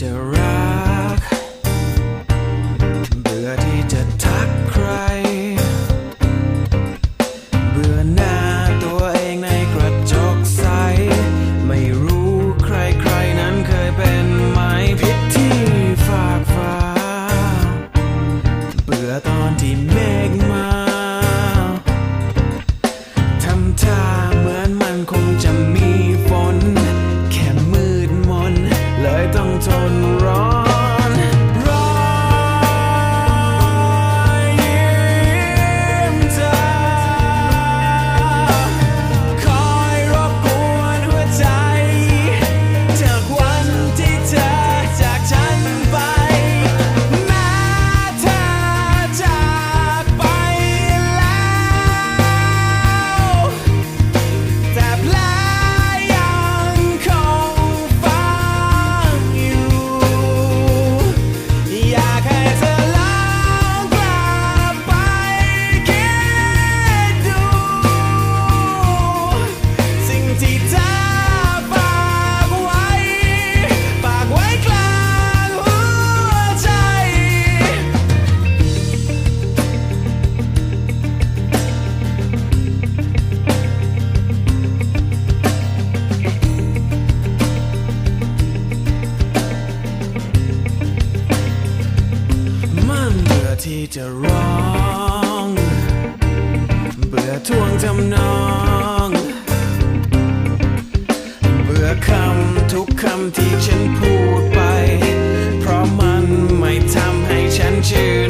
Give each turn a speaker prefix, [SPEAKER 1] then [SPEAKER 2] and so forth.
[SPEAKER 1] to told ที่จะร้องเบื่อทวงจำนองเบื่อคำทุกคำที่ฉันพูดไป เพราะมันไม่ทำให้ฉันชื่น